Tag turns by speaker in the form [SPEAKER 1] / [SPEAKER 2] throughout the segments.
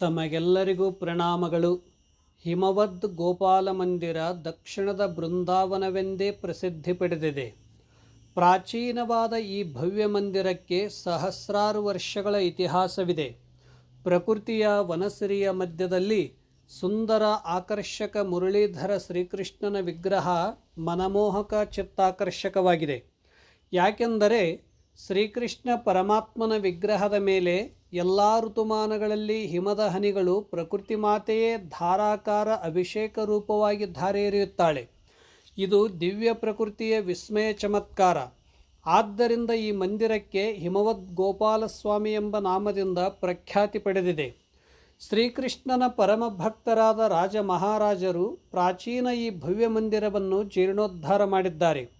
[SPEAKER 1] ತಮಗೆಲ್ಲರಿಗೂ ಪ್ರಣಾಮಗಳು. ಹಿಮವದ್ ಗೋಪಾಲ ಮಂದಿರ ದಕ್ಷಿಣದ ಬೃಂದಾವನವೆಂದೇ ಪ್ರಸಿದ್ಧಿ ಪಡೆದಿದೆ. ಪ್ರಾಚೀನವಾದ ಈ ಭವ್ಯ ಮಂದಿರಕ್ಕೆ ಸಹಸ್ರಾರು ವರ್ಷಗಳ ಇತಿಹಾಸವಿದೆ. ಪ್ರಕೃತಿಯ ವನಸಿರಿಯ ಮಧ್ಯದಲ್ಲಿ ಸುಂದರ ಆಕರ್ಷಕ ಮುರಳೀಧರ ಶ್ರೀಕೃಷ್ಣನ ವಿಗ್ರಹ ಮನಮೋಹಕ ಚಿತ್ತಾಕರ್ಷಕವಾಗಿದೆ. ಯಾಕೆಂದರೆ ಶ್ರೀಕೃಷ್ಣ ಪರಮಾತ್ಮನ ವಿಗ್ರಹದ ಮೇಲೆ ಎಲ್ಲ ಋತುಮಾನಗಳಲ್ಲಿ ಹಿಮದ ಹನಿಗಳು ಪ್ರಕೃತಿ ಮಾತೆಯೇ ಧಾರಾಕಾರ ಅಭಿಷೇಕ ರೂಪವಾಗಿ ಧಾರೆ ಎರೆಯುತ್ತಾಳೆ ಇದು ದಿವ್ಯ ಪ್ರಕೃತಿಯ ವಿಸ್ಮಯ ಚಮತ್ಕಾರ. ಆದ್ದರಿಂದ ಈ ಮಂದಿರಕ್ಕೆ ಹಿಮವದ್ ಗೋಪಾಲಸ್ವಾಮಿ ಎಂಬ ನಾಮದಿಂದ ಪ್ರಖ್ಯಾತಿ ಪಡೆದಿದೆ. ಶ್ರೀಕೃಷ್ಣನ ಪರಮ ಭಕ್ತರಾದ ರಾಜ ಮಹಾರಾಜರು ಪ್ರಾಚೀನ ಈ ಭವ್ಯ ಮಂದಿರವನ್ನು ಜೀರ್ಣೋದ್ಧಾರ ಮಾಡಿದ್ದಾರೆ.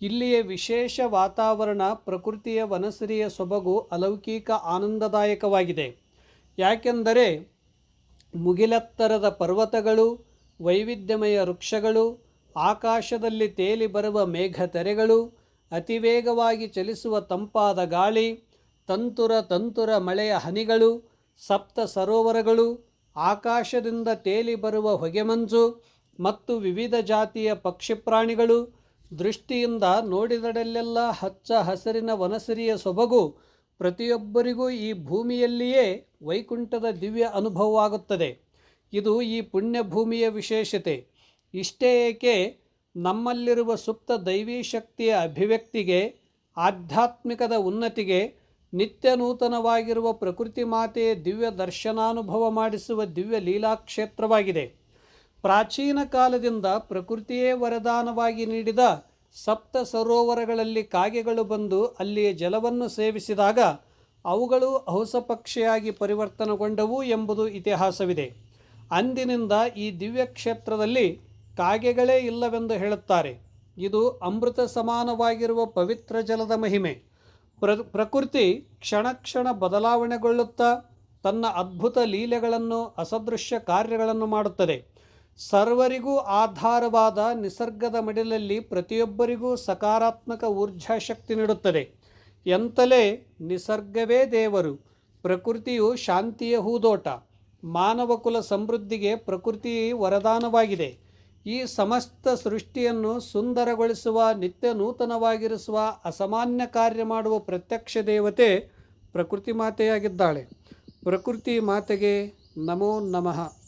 [SPEAKER 1] ಇಲ್ಲಿಯ ವಿಶೇಷ ವಾತಾವರಣ, ಪ್ರಕೃತಿಯ ವನಸಿರಿಯ ಸೊಬಗು ಅಲೌಕಿಕ ಆನಂದದಾಯಕವಾಗಿದೆ. ಯಾಕೆಂದರೆ ಮುಗಿಲತ್ತರದ ಪರ್ವತಗಳು, ವೈವಿಧ್ಯಮಯ ವೃಕ್ಷಗಳು, ಆಕಾಶದಲ್ಲಿ ತೇಲಿ ಬರುವ ಮೇಘ ತೆರೆಗಳು ಅತಿ ವೇಗವಾಗಿ ಚಲಿಸುವ ತಂಪಾದ ಗಾಳಿ, ತಂತುರ ತಂತುರ ಮಳೆಯ ಹನಿಗಳು, ಸಪ್ತ ಸರೋವರಗಳು, ಆಕಾಶದಿಂದ ತೇಲಿ ಬರುವ ಹೊಗೆಮಂಜು ಮತ್ತು ವಿವಿಧ ಜಾತಿಯ ಪಕ್ಷಿ ಪ್ರಾಣಿಗಳು ದೃಷ್ಟಿಯಿಂದ ನೋಡಿದಡೆಲ್ಲೆಲ್ಲ ಹಚ್ಚ ಹಸಿರಿನ ವನಸಿರಿಯ ಸೊಬಗು ಪ್ರತಿಯೊಬ್ಬರಿಗೂ ಈ ಭೂಮಿಯಲ್ಲಿಯೇ ವೈಕುಂಠದ ದಿವ್ಯ ಅನುಭವವಾಗುತ್ತದೆ. ಇದು ಈ ಪುಣ್ಯ ಭೂಮಿಯ ವಿಶೇಷತೆ. ಇಷ್ಟೇ ಏಕೆ ನಮ್ಮಲ್ಲಿರುವ ಸುಪ್ತ ದೈವೀ ಶಕ್ತಿಯ ಅಭಿವ್ಯಕ್ತಿಗೆ, ಆಧ್ಯಾತ್ಮಿಕದ ಉನ್ನತಿಗೆ, ನಿತ್ಯ ನೂತನವಾಗಿರುವ ಪ್ರಕೃತಿ ಮಾತೆಯ ದಿವ್ಯ ದರ್ಶನಾನುಭವ ಮಾಡಿಸುವ ದಿವ್ಯ ಲೀಲಾಕ್ಷೇತ್ರವಾಗಿದೆ. ಪ್ರಾಚೀನ ಕಾಲದಿಂದ ಪ್ರಕೃತಿಯೇ ವರದಾನವಾಗಿ ನೀಡಿದ ಸಪ್ತ ಸರೋವರಗಳಲ್ಲಿ ಕಾಗೆಗಳು ಬಂದು ಅಲ್ಲಿಯ ಜಲವನ್ನು ಸೇವಿಸಿದಾಗ ಅವುಗಳು ಹೌಸಪಕ್ಷಿಯಾಗಿ ಪರಿವರ್ತನೆಗೊಂಡವು ಎಂಬುದು ಇತಿಹಾಸವಿದೆ. ಅಂದಿನಿಂದ ಈ ದಿವ್ಯ ಕ್ಷೇತ್ರದಲ್ಲಿ ಕಾಗೆಗಳೇ ಇಲ್ಲವೆಂದು ಹೇಳುತ್ತಾರೆ. ಇದು ಅಮೃತ ಸಮಾನವಾಗಿರುವ ಪವಿತ್ರ ಜಲದ ಮಹಿಮೆ. ಪ್ರ, ಪ್ರಕೃತಿ ಕ್ಷಣಕ್ಷಣ ಕ್ಷಣ ಬದಲಾವಣೆಗೊಳ್ಳುತ್ತಾ ತನ್ನ ಅದ್ಭುತ ಲೀಲೆಗಳನ್ನು, ಅಸದೃಶ್ಯ ಕಾರ್ಯಗಳನ್ನು ಮಾಡುತ್ತದೆ. ಸರ್ವರಿಗೂ ಆಧಾರವಾದ ನಿಸರ್ಗದ ಮಡಿಲಲ್ಲಿ ಪ್ರತಿಯೊಬ್ಬರಿಗೂ ಸಕಾರಾತ್ಮಕ ಊರ್ಜಾ ಶಕ್ತಿ ನೀಡುತ್ತದೆ. ಎಂತಲೇ ನಿಸರ್ಗವೇ ದೇವರು, ಪ್ರಕೃತಿಯು ಶಾಂತಿಯ ಹೂದೋಟ, ಮಾನವ ಕುಲ ಸಮೃದ್ಧಿಗೆ ಪ್ರಕೃತಿ ವರದಾನವಾಗಿದೆ. ಈ ಸಮಸ್ತ ಸೃಷ್ಟಿಯನ್ನು ಸುಂದರಗೊಳಿಸುವ, ನಿತ್ಯ ನೂತನವಾಗಿರಿಸುವ, ಅಸಾಮಾನ್ಯ ಕಾರ್ಯ ಮಾಡುವ ಪ್ರತ್ಯಕ್ಷ ದೇವತೆ ಪ್ರಕೃತಿ ಮಾತೆಯಾಗಿದ್ದಾಳೆ. ಪ್ರಕೃತಿ ಮಾತೆಗೆ ನಮೋ ನಮಃ.